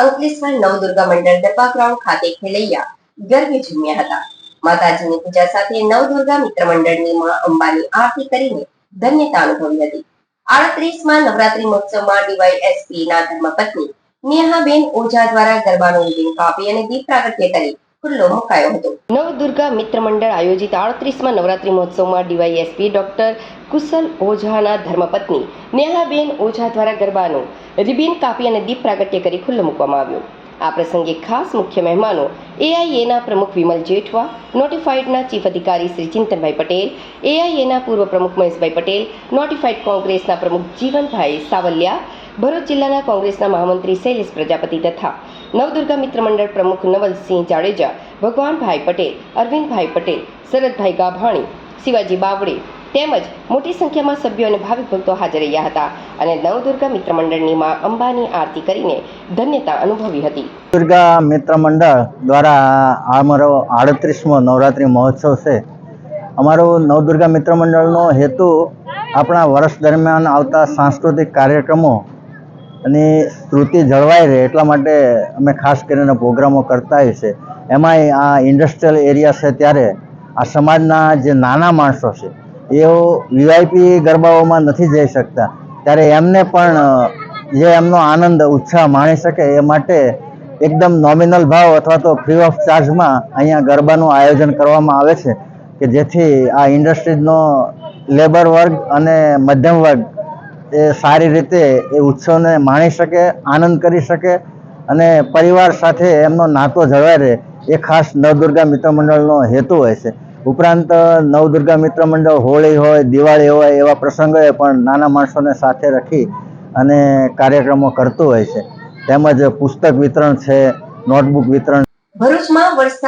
અંકલેશ્વર નવદુર્ગા મંડળ દરબા ગ્રાઉન્ડ ખાતે ખેલૈયા. ગરબે ઝૂમ્યા હતા. માતાજીની પૂજા સાથે નવદુર્ગા મિત્ર મંડળની માં અંબાની આરતી કરીને ધન્યતા અનુભવી હતી. આડત્રીસમાં નવરાત્રી મહોત્સવમાં ડીવાયએસપી ના ધર્મપત્ની નેહાબેન ઓઝા દ્વારા ગરબાનું રિબિન કાપી અને દીપ પ્રાગટ્ય કરી ખુલ્લો મુકાયો હતો. નવદુર્ગા મિત્ર મંડળ આયોજિત આડત્રીસમાં નવરાત્રી મહોત્સવમાં ડીવાયએસપી ડોક્ટર કુશલ ઓઝાના ધર્મપત્ની નેહાબેન ઓઝા દ્વારા ગરબાનું રિબિન કાપી અને દીપ પ્રાગટ્ય કરી ખુલ્લો મૂકવામાં આવ્યો. આ પ્રસંગે ખાસ મુખ્ય મહેમાનો એઆઈએના પ્રમુખ વિમલ જેઠવા, નોટિફાઈડના ચીફ અધિકારી શ્રી ચિંતનભાઈ પટેલ, એઆઈએના પૂર્વ પ્રમુખ મહેશભાઈ પટેલ, નોટિફાઈડ કોંગ્રેસના પ્રમુખ જીવનભાઈ સાવલિયા, ભરૂચ જિલ્લાના કોંગ્રેસના મહામંત્રી શૈલેષ પ્રજાપતિ તથા નવદુર્ગા મિત્ર મંડળ પ્રમુખ નવલસિંહ જાડેજા, ભગવાનભાઈ પટેલ, અરવિંદભાઈ પટેલ, શરદભાઈ ગાભાણી, શિવાજી બાવડે તેમજ મોટી સંખ્યામાં સભ્યો અને ભાવિક ભક્તો હાજર રહ્યા હતા અને નવદુર્ગા મિત્ર મંડળની માં અંબાની આરતી કરીને ધન્યતા અનુભવી હતી. દુર્ગા મિત્ર મંડળ દ્વારા અમારો આડત્રીસમો નવરાત્રિ મહોત્સવ છે. અમારો નવદુર્ગા મિત્ર મંડળનો હેતુ આપણા વર્ષ દરમિયાન આવતા સાંસ્કૃતિક કાર્યક્રમો અને કૃતિ જળવાઈ રહે એટલા માટે અમે ખાસ કરીને પ્રોગ્રામો કરતા હોય છે એમાંય આ ઇન્ડસ્ટ્રીયલ એરિયા છે ત્યારે આ સમાજના જે નાના માણસો છે, એઓ વીઆઈપી ગરબાઓમાં નથી જઈ શકતા. ત્યારે એમને પણ, જે એમનો આનંદ, ઉત્સાહ માણી શકે એ માટે એકદમ નોમિનલ ભાવ અથવા તો ફ્રી ઓફ ચાર્જમાં અહીંયા ગરબાનું આયોજન કરવામાં આવે છે, કે જેથી આ ઇન્ડસ્ટ્રીઝનો લેબર વર્ગ અને મધ્યમ વર્ગ એ સારી રીતે એ ઉત્સવને માણી શકે, આનંદ કરી શકે અને પરિવાર સાથે એમનો નાતો જળવાઈ રહે. એ ખાસ નવદુર્ગા મિત્ર મંડળનો હેતુ હોય છે. ઉપરાંત નવદુર્ગા મિત્ર મંડળ હોળી હોય, દિવાળી હોય, એવા પ્રસંગોએ પણ નાના માણસોને સાથે રાખી અને કાર્યક્રમો કરતું હોય છે. તેમજ પુસ્તક વિતરણ છે, નોટબુક વિતરણ ભરૂચમાં